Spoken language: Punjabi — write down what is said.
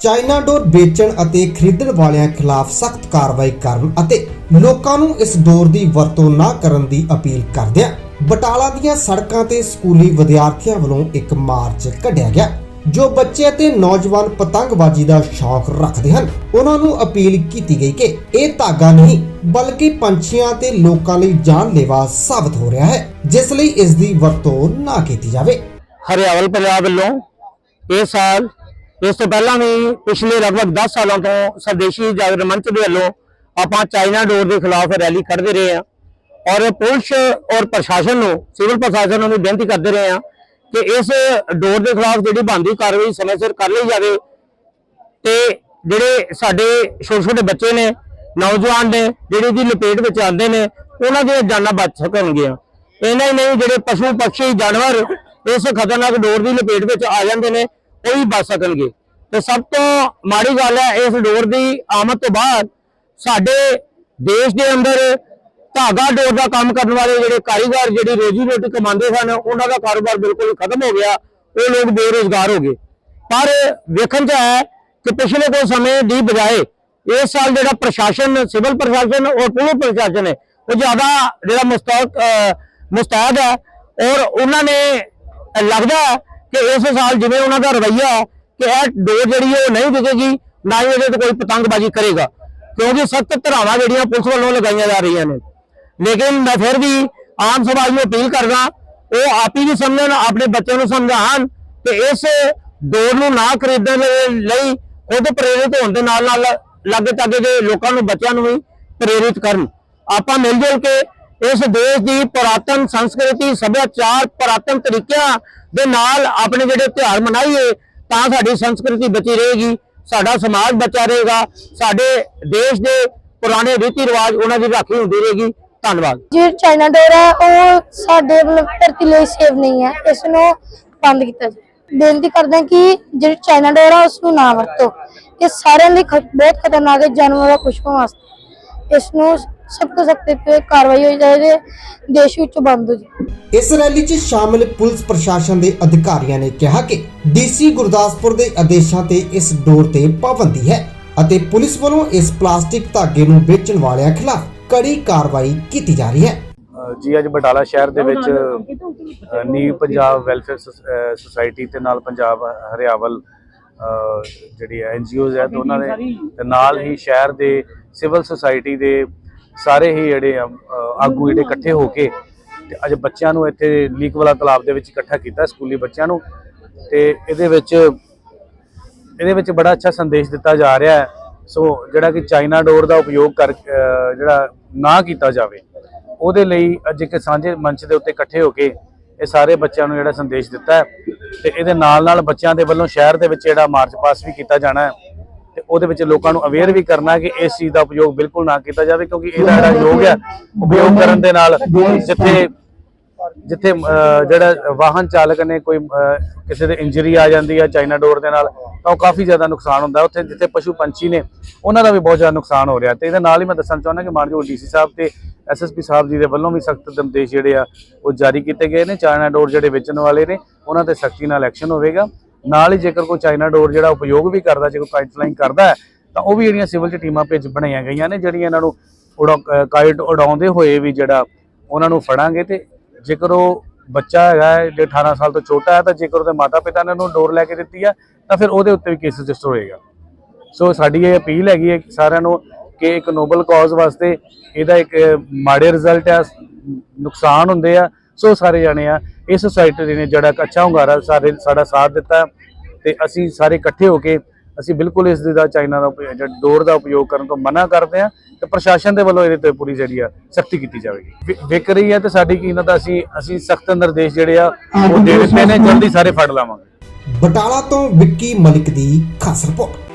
ਚਾਈਨਾ ਡੋਰ ਵੇਚਣ ਅਤੇ ਖਰੀਦਣ ਵਾਲਿਆਂ ਖਿਲਾਫ ਸਖਤ ਕਾਰਵਾਈ ਕਰਨ ਅਤੇ ਲੋਕਾਂ ਨੂੰ ਇਸ ਡੋਰ ਦੀ ਵਰਤੋਂ ਨਾ ਕਰਨ ਦੀ ਅਪੀਲ ਕਰਦਿਆਂ ਬਟਾਲਾ ਦੀਆਂ ਸੜਕਾਂ ਤੇ ਸਕੂਲੀ ਵਿਦਿਆਰਥੀਆਂ ਵੱਲੋਂ ਇੱਕ ਮਾਰਚ ਕੱਢਿਆ ਗਿਆ, ਜੋ ਬੱਚੇ ਅਤੇ ਨੌਜਵਾਨ ਪਤੰਗਬਾਜ਼ੀ ਦਾ ਸ਼ੌਕ ਰੱਖਦੇ ਹਨ। ਉਹਨਾਂ ਨੂੰ ਅਪੀਲ ਕੀਤੀ ਗਈ ਕਿ ਇਹ ਧਾਗਾ ਨਹੀਂ, ਬਲਕਿ ਪੰਛੀਆਂ ਤੇ ਲੋਕਾਂ ਲਈ ਜਾਨਲੇਵਾ ਸਾਬਤ ਹੋ ਰਿਹਾ ਹੈ, ਜਿਸ ਲਈ ਇਸ ਦੀ ਵਰਤੋਂ ਨਾ ਕੀਤੀ ਜਾਵੇ। ਹਰਿਆਵਲ ਪੰਜਾਬ ਵੱਲੋਂ ਇਸ ਸਾਲ ਇਸ ਤੋਂ ਪਹਿਲਾਂ ਵੀ ਪਿਛਲੇ ਲਗਭਗ 10 ਸਾਲਾਂ ਤੋਂ ਸਵਦੇਸ਼ੀ ਜਾਗਰਣ ਮੰਚ ਦੇ ਵੱਲੋਂ ਆਪਾਂ ਚਾਈਨਾ ਡੋਰ ਦੇ ਖਿਲਾਫ ਰੈਲੀ ਕੱਢਦੇ ਰਹੇ ਹਾਂ ਔਰ ਪੁਲਿਸ ਔਰ ਪ੍ਰਸ਼ਾਸਨ ਨੂੰ, ਸਿਵਲ ਪ੍ਰਸ਼ਾਸਨ ਨੂੰ ਵੀ ਬੇਨਤੀ ਕਰਦੇ ਰਹੇ ਹਾਂ ਕਿ ਇਸ ਡੋਰ ਦੇ ਖਿਲਾਫ ਜਿਹੜੀ ਬਣਦੀ ਕਾਰਵਾਈ ਸਮੇਂ ਸਿਰ ਕਰ ਲਈ ਜਾਵੇ ਤੇ ਜਿਹੜੇ ਸਾਡੇ ਛੋਟੇ ਛੋਟੇ ਬੱਚੇ ਨੇ, ਨੌਜਵਾਨ ਨੇ, ਜਿਹੜੇ ਦੀ ਲਪੇਟ ਵਿੱਚ ਆਉਂਦੇ ਨੇ, ਉਹਨਾਂ ਦੀਆਂ ਜਾਨਾਂ ਬਚ ਸਕਣਗੀਆਂ। ਇਹਨਾਂ ਹੀ ਨਹੀਂ, ਜਿਹੜੇ ਪਸ਼ੂ ਪੰਛੀ ਜਾਨਵਰ ਇਸ ਖਤਰਨਾਕ ਡੋਰ ਦੀ ਲਪੇਟ ਵਿੱਚ ਆ ਜਾਂਦੇ ਨੇ ਉਹ ਵੀ ਬਚ ਸਕਣਗੇ। ਤੇ ਸਭ ਤੋਂ ਮਾੜੀ ਗੱਲ ਹੈ ਇਸ ਡੋਰ ਦੀ ਆਮਦ ਤੋਂ ਬਾਅਦ ਸਾਡੇ ਦੇਸ਼ ਦੇ ਅੰਦਰ ਧਾਗਾ ਡੋਰ ਦਾ ਕੰਮ ਕਰਨ ਵਾਲੇ ਜਿਹੜੇ ਕਾਰੀਗਰ ਜਿਹੜੀ ਰੋਜੀ ਰੋਟੀ ਕਮਾਉਂਦੇ ਸਨ ਉਹਨਾਂ ਦਾ ਕਾਰੋਬਾਰ ਬਿਲਕੁਲ ਖਤਮ ਹੋ ਗਿਆ। ਉਹ ਲੋਕ ਬੇਰੁਜ਼ਗਾਰ ਹੋ ਗਏ। ਪਰ ਵੇਖਣ ਚ ਹੈ ਕਿ ਪਿਛਲੇ ਕੁਝ ਸਮੇਂ ਦੀ ਬਜਾਏ ਇਸ ਸਾਲ ਜਿਹੜਾ ਪ੍ਰਸ਼ਾਸਨ ਸਿਵਲ ਪ੍ਰਸ਼ਾਸਨ ਔਰ ਪੁਲਿਸ ਪ੍ਰਸ਼ਾਸਨ ਹੈ ਉਹ ਜ਼ਿਆਦਾ ਜਿਹੜਾ ਮੁਸਤੈਦ ਅਹ, ਮੁਸਤੈਦ ਹੈ ਔਰ ਉਹਨਾਂ ਨੇ ਲੱਗਦਾ ਹੈ ਕਿ ਇਸ ਸਾਲ ਜਿਵੇਂ ਉਹਨਾਂ ਦਾ ਰਵੱਈਆ ਹੈ ਕਿ ਇਹ ਡੋਰ ਜਿਹੜੀ ਹੈ ਉਹ ਨਹੀਂ ਵਿਕੇਗੀ, ਨਾ ਹੀ ਇਹਦੇ ਤੇ ਕੋਈ ਪਤੰਗਬਾਜ਼ੀ ਕਰੇਗਾ। ਕਿਉਂਕਿ ਸਖਤ ਧਰਾਵਾਂ ਜਿਹੜੀਆਂ ਪੁਲਿਸ ਵੱਲੋਂ ਲਗਾਈਆਂ ਜਾ ਰਹੀਆਂ ਨੇ। ਲੇਕਿਨ ਮੈਂ ਫਿਰ ਵੀ ਆਮ ਸਮਾਜ ਨੂੰ ਅਪੀਲ ਕਰਦਾ, ਉਹ ਆਪ ਹੀ ਵੀ ਸਮਝਣ, ਆਪਣੇ ਬੱਚਿਆਂ ਨੂੰ ਸਮਝਾਉਣ ਤੇ ਇਸ ਡੋਰ ਨੂੰ ਨਾ ਖਰੀਦਣ ਦੇ ਲਈ ਖੁਦ ਪ੍ਰੇਰਿਤ ਹੋਣ ਦੇ ਨਾਲ ਨਾਲ ਲਾਗੇ ਤਾਗੇ ਦੇ ਲੋਕਾਂ ਨੂੰ, ਬੱਚਿਆਂ ਨੂੰ ਵੀ ਪ੍ਰੇਰਿਤ ਕਰਨ। ਆਪਾਂ ਮਿਲ ਜੁਲ ਕੇ ਇਸ ਦੇਸ਼ ਦੀ ਪੁਰਾਤਨ ਸੰਸਕ੍ਰਿਤੀ, ਸੱਭਿਆਚਾਰ ਪੁਰਾਤਨ ਤਰੀਕਿਆਂ ਦੇ ਨਾਲ ਆਪਣੇ ਜਿਹੜੇ ਤਿਉਹਾਰ ਮਨਾਈਏ, ਤਾਂ ਸਾਡੀ ਸੰਸਕ੍ਰਿਤੀ ਬਚੀ ਰਹੇਗੀ, ਸਾਡਾ ਸਮਾਜ ਬਚਾ ਰਹੇਗਾ, ਸਾਡੇ ਦੇਸ਼ ਦੇ ਪੁਰਾਣੇ ਰੀਤੀ ਰਿਵਾਜ ਉਹਨਾਂ ਦੀ ਰਾਖੀ ਹੁੰਦੀ ਰਹੇਗੀ। ਧੰਨਵਾਦ। ਜੋ ਚਾਈਨਾ ਡੋਰ ਹੈ, ਉਹ ਸਾਡੇ ਮਤਲਬ ਧਰਤੀ ਲਈ ਸੇਵ ਨਹੀਂ ਹੈ, ਇਸ ਨੂੰ ਬੰਦ ਕੀਤਾ ਜਾਵੇ। ਬੇਨਤੀ ਕਰਦੇ ਹਾਂ ਕਿ ਜਿਹੜੀ ਚਾਈਨਾ ਡੋਰ ਹੈ ਉਸ ਨੂੰ ਨਾ ਵਰਤੋ ਇਹ ਸਾਰਿਆਂ ਲਈ ਬਹੁਤ ਖਤਰਨਾਕ ਹੈ, ਜਾਨਵਰਾਂ ਪਸ਼ੂਆਂ ਵਾਸਤੇ। ਇਸ ਨੂੰ ਸਖਤ ਤੋਂ ਸਖਤ ਤੇ ਕਾਰਵਾਈ ਹੋਈ ਜਾਵੇ ਦੇਸ਼ ਵਿੱਚ ਬੰਦ ਹੋ ਜਾਵੇ ਇਸ ਰੈਲੀ 'ਚ ਸ਼ਾਮਿਲ ਪੁਲਿਸ ਪ੍ਰਸ਼ਾਸਨ ਦੇ ਅਧਿਕਾਰੀਆਂ ਨੇ ਕਿਹਾ ਕਿ ਡੀਸੀ ਗੁਰਦਾਸਪੁਰ ਦੇ ਆਦੇਸ਼ਾਂ ਤੇ ਇਸ ਡੋਰ ਤੇ ਪਾਬੰਦੀ ਹੈ ਅਤੇ ਪੁਲਿਸ ਵੱਲੋਂ ਇਸ ਪਲਾਸਟਿਕ ਧਾਗੇ ਨੂੰ ਵੇਚਣ ਵਾਲਿਆਂ ਖਿਲਾਫ ਕੜੀ ਕਾਰਵਾਈ ਕੀਤੀ ਜਾ ਰਹੀ ਹੈ। ਜੀ ਅੱਜ ਬਟਾਲਾ ਸ਼ਹਿਰ ਦੇ ਵਿੱਚ ਨੀਵ ਪੰਜਾਬ ਵੈਲਫੇਅਰ ਸੁਸਾਇਟੀ ਤੇ ਨਾਲ ਪੰਜਾਬ ਹਰਿਆਵਲ ਜਿਹੜੀ ਐਨਜੀਓਜ਼ ਹੈ ਦੋਨਾਂ ਦੇ ਤੇ ਨਾਲ ਹੀ ਸ਼ਹਿਰ ਦੇ ਸਿਵਲ ਸੁਸਾਇਟੀ ਦੇ ਸਾਰੇ ਹੀ ਜਿਹੜੇ ਆਗੂ ਜਿਹੜੇ ਇਕੱਠੇ ਹੋ ਕੇ ਤੇ ਅੱਜ ਬੱਚਿਆਂ ਨੂੰ ਇੱਥੇ ਲੀਕ ਵਾਲਾ ਤਲਾਬ ਦੇ ਵਿੱਚ ਇਕੱਠਾ ਕੀਤਾ, ਸਕੂਲੀ ਬੱਚਿਆਂ ਨੂੰ ਤੇ ਇਹਦੇ ਵਿੱਚ ਇਹਦੇ ਵਿੱਚ ਬੜਾ ਅੱਛਾ ਸੰਦੇਸ਼ ਦਿੱਤਾ ਜਾ ਰਿਹਾ ਹੈ। ਸੋ ਜਿਹੜਾ ਕਿ ਚਾਈਨਾ ਡੋਰ ਦਾ ਉਪਯੋਗ ਕਰ ਜਿਹੜਾ ਨਾ ਕੀਤਾ ਜਾਵੇ, ਉਹਦੇ ਲਈ ਅੱਜ ਇੱਕ ਸਾਂਝੇ ਮੰਚ ਦੇ ਉੱਤੇ ਇਕੱਠੇ ਹੋ ਕੇ ਇਹ ਸਾਰੇ ਬੱਚਿਆਂ ਨੂੰ ਜਿਹੜਾ ਸੰਦੇਸ਼ ਦਿੱਤਾ ਹੈ ਤੇ ਇਹਦੇ ਨਾਲ ਨਾਲ ਬੱਚਿਆਂ ਦੇ ਵੱਲੋਂ ਸ਼ਹਿਰ ਦੇ ਵਿੱਚ ਜਿਹੜਾ ਮਾਰਚ ਪਾਸ ਵੀ ਕੀਤਾ ਜਾਣਾ ਹੈ। ਤੇ ਉਹਦੇ ਵਿੱਚ ਲੋਕਾਂ ਨੂੰ ਅਵੇਅਰ ਵੀ ਕਰਨਾ ਕਿ ਇਸ ਚੀਜ਼ ਦਾ ਉਪਯੋਗ ਬਿਲਕੁਲ ਨਾ ਕੀਤਾ ਜਾਵੇ, ਕਿਉਂਕਿ ਇਹਦਾ ਜਿਹੜਾ ਯੋਗ ਹੈ, ਉਪਯੋਗ ਕਰਨ ਦੇ ਨਾਲ ਜਿੱਥੇ ਜਿੱਥੇ ਜਿਹੜਾ ਵਾਹਨ ਚਾਲਕ ਨੇ ਕੋਈ ਕਿਸੇ ਦੇ ਇੰਜਰੀ ਆ ਜਾਂਦੀ ਹੈ ਚਾਈਨਾ ਡੋਰ ਦੇ ਨਾਲ, ਤਾਂ ਉਹ ਕਾਫੀ ਜ਼ਿਆਦਾ ਨੁਕਸਾਨ ਹੁੰਦਾ ਉੱਥੇ ਜਿੱਥੇ ਪਸ਼ੂ ਪੰਛੀ ਨੇ, ਉਹਨਾਂ ਦਾ ਵੀ ਬਹੁਤ ਜ਼ਿਆਦਾ ਨੁਕਸਾਨ ਹੋ ਰਿਹਾ ਤੇ ਇਹਦੇ ਨਾਲ ਹੀ ਮੈਂ ਦੱਸਣਾ ਚਾਹੁੰਦਾ ਕਿ ਮਾਨਯੋਗ ਡੀਸੀ ਸਾਹਿਬ ਤੇ ਐਸਐਸਪੀ ਸਾਹਿਬ ਜੀ ਦੇ ਵੱਲੋਂ ਵੀ ਸਖਤ ਨਿਰਦੇਸ਼ ਜਿਹੜੇ ਆ, ਉਹ ਜਾਰੀ ਕੀਤੇ ਗਏ ਨੇ। ਚਾਈਨਾ ਡੋਰ ਜਿਹੜੇ ਵੇਚਣ ਵਾਲੇ ਨੇ, ਉਹਨਾਂ ਤੇ ਸਖਤੀ ਨਾਲ ਐਕਸ਼ਨ ਹੋਵੇਗਾ। ਨਾਲ ਹੀ ਜੇਕਰ ਕੋਈ ਚਾਈਨਾ ਡੋਰ ਜਿਹੜਾ ਉਪਯੋਗ ਵੀ ਕਰਦਾ, ਜੇ ਕੋਈ ਕਾਈਟ ਕਰਦਾ ਤਾਂ ਉਹ ਵੀ ਜਿਹੜੀਆਂ ਸਿਵਲ ਚ ਟੀਮਾਂ ਭੇਜ ਬਣਾਈਆਂ ਗਈਆਂ ਨੇ, ਜਿਹੜੀਆਂ ਇਹਨਾਂ ਨੂੰ ਉਡਾ- ਅਹ ਉਡਾਉਂਦੇ ਹੋਏ ਵੀ ਜਿਹੜਾ ਉਹਨਾਂ ਨੂੰ ਫੜਾਂਗੇ ਤੇ ਜੇਕਰ ਉਹ ਬੱਚਾ ਹੈਗਾ ਜੇ 18 ਸਾਲ ਤੋਂ ਛੋਟਾ ਹੈ, ਤਾਂ ਜੇਕਰ ਉਹਦੇ ਮਾਤਾ ਪਿਤਾ ਨੇ ਉਹਨੂੰ ਡੋਰ ਲੈ ਕੇ ਦਿੱਤੀ ਆ ਤਾਂ ਫਿਰ ਉਹਦੇ ਉੱਤੇ ਵੀ ਕੇਸ ਰਜਿਸਟਰ ਹੋਏਗਾ। ਸੋ ਸਾਡੀ ਇਹ ਅਪੀਲ ਹੈਗੀ ਹੈ ਸਾਰਿਆਂ ਨੂੰ ਕਿ ਇੱਕ ਨੋਬਲ ਕਾਜ਼ ਵਾਸਤੇ ਇਹਦਾ ਇੱਕ ਮਾੜੇ ਰਿਜ਼ਲਟ ਆ, ਨੁਕਸਾਨ ਹੁੰਦੇ ਆ, ਸੋ ਸਾਰੇ ਜਾਣੇ ਆ ਇਸ ਸੁਸਾਇਟੀ ਨੇ ਜਿਹੜਾ ਇੱਕ ਅੱਛਾ ਹੁੰਗਾਰਾ ਸਾਰੇ ਸਾਡਾ ਸਾਥ ਦਿੱਤਾ ਤੇ ਅਸੀਂ ਸਾਰੇ ਇਕੱਠੇ ਹੋ ਕੇ ਅਸੀਂ ਬਿਲਕੁਲ ਇਸ ਦਾ ਚਾਈਨਾ ਦਾ ਡੋਰ ਦਾ ਉਪਯੋਗ ਕਰਨ ਤੋਂ ਮਨਾ ਕਰਦੇ ਆ ਤੇ ਪ੍ਰਸ਼ਾਸਨ ਦੇ ਵੱਲੋਂ ਇਹਦੇ ਤੇ ਪੂਰੀ ਜਿਹੜੀ ਆ ਸਖਤੀ ਕੀਤੀ ਜਾਵੇਗੀ। ਵਿ- ਵਿਕ ਰਹੀ ਹੈ ਤੇ ਸਾਡੀ ਕੀਮਤ ਦਾ ਅਸੀਂ ਅਸੀਂ ਸਖਤ ਨਿਰਦੇਸ਼ ਜਿਹੜੇ ਆ ਉਹ ਦੇ ਦਿੱਤੇ ਨੇ, ਜਲਦੀ ਸਾਰੇ ਫੜ ਲਾਵਾਂਗੇ। ਬਟਾਲਾ ਤੋਂ ਵਿੱਕੀ ਮਲਿਕ ਦੀ ਖਾਸ ਰਿਪੋਰਟ।